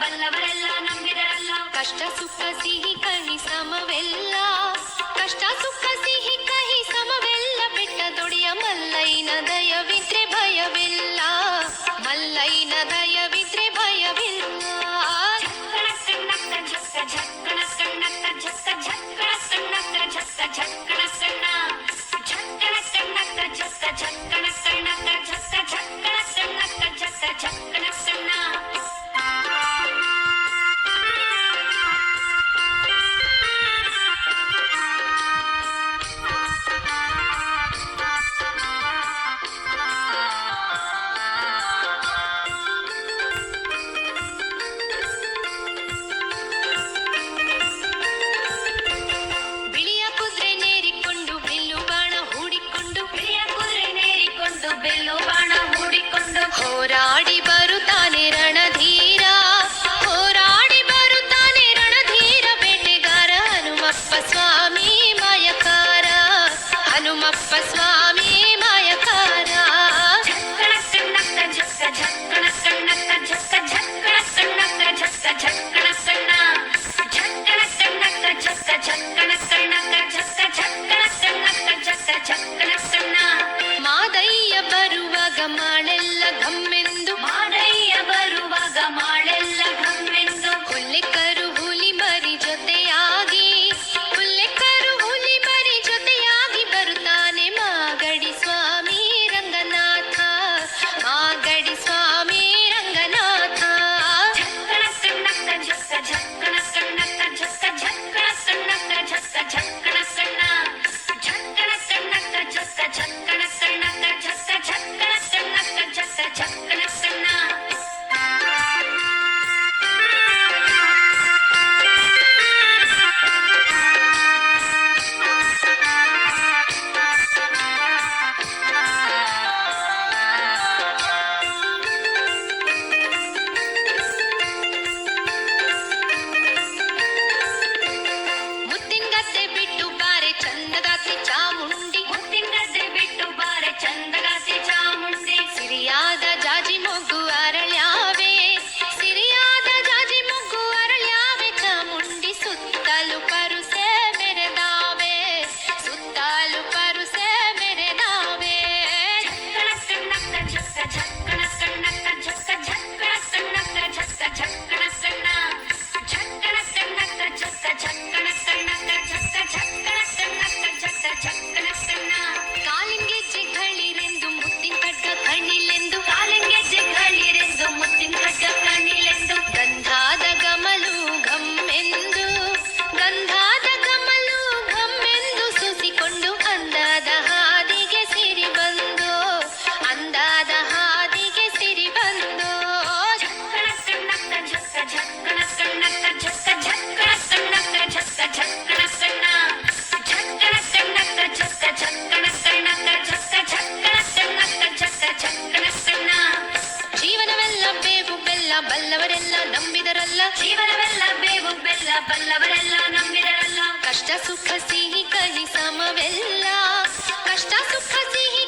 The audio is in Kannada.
ಬಲ್ಲವರೆಲ್ಲ ನಂಬಿದರಲ್ಲ ಕಷ್ಟ ಸುಖ ಸಿಹಿ ಕಹಿ ಸಮವೆಲ್ಲ ಕಷ್ಟ ಸುಖ ಸಿಹಿ ಕಹಿ ಸಮವೆಲ್ಲ ಬೆಟ್ಟ ದೊಡೆಯ ಬಲ್ಲವರೆಲ್ಲ ನಂಬಿದರಲ್ಲ, ಜೀವನವೆಲ್ಲ ಬೇವು, ಬೆಲ್ಲ ಬಲ್ಲವರೆಲ್ಲ ನಂಬಿದರಲ್ಲ. ಕಷ್ಟ, ಸುಖ, ಸಿಹಿ, ಕಹಿ, ಸಮವೆಲ್ಲ. ಕಷ್ಟ, ಸುಖ, ಸಿಹಿ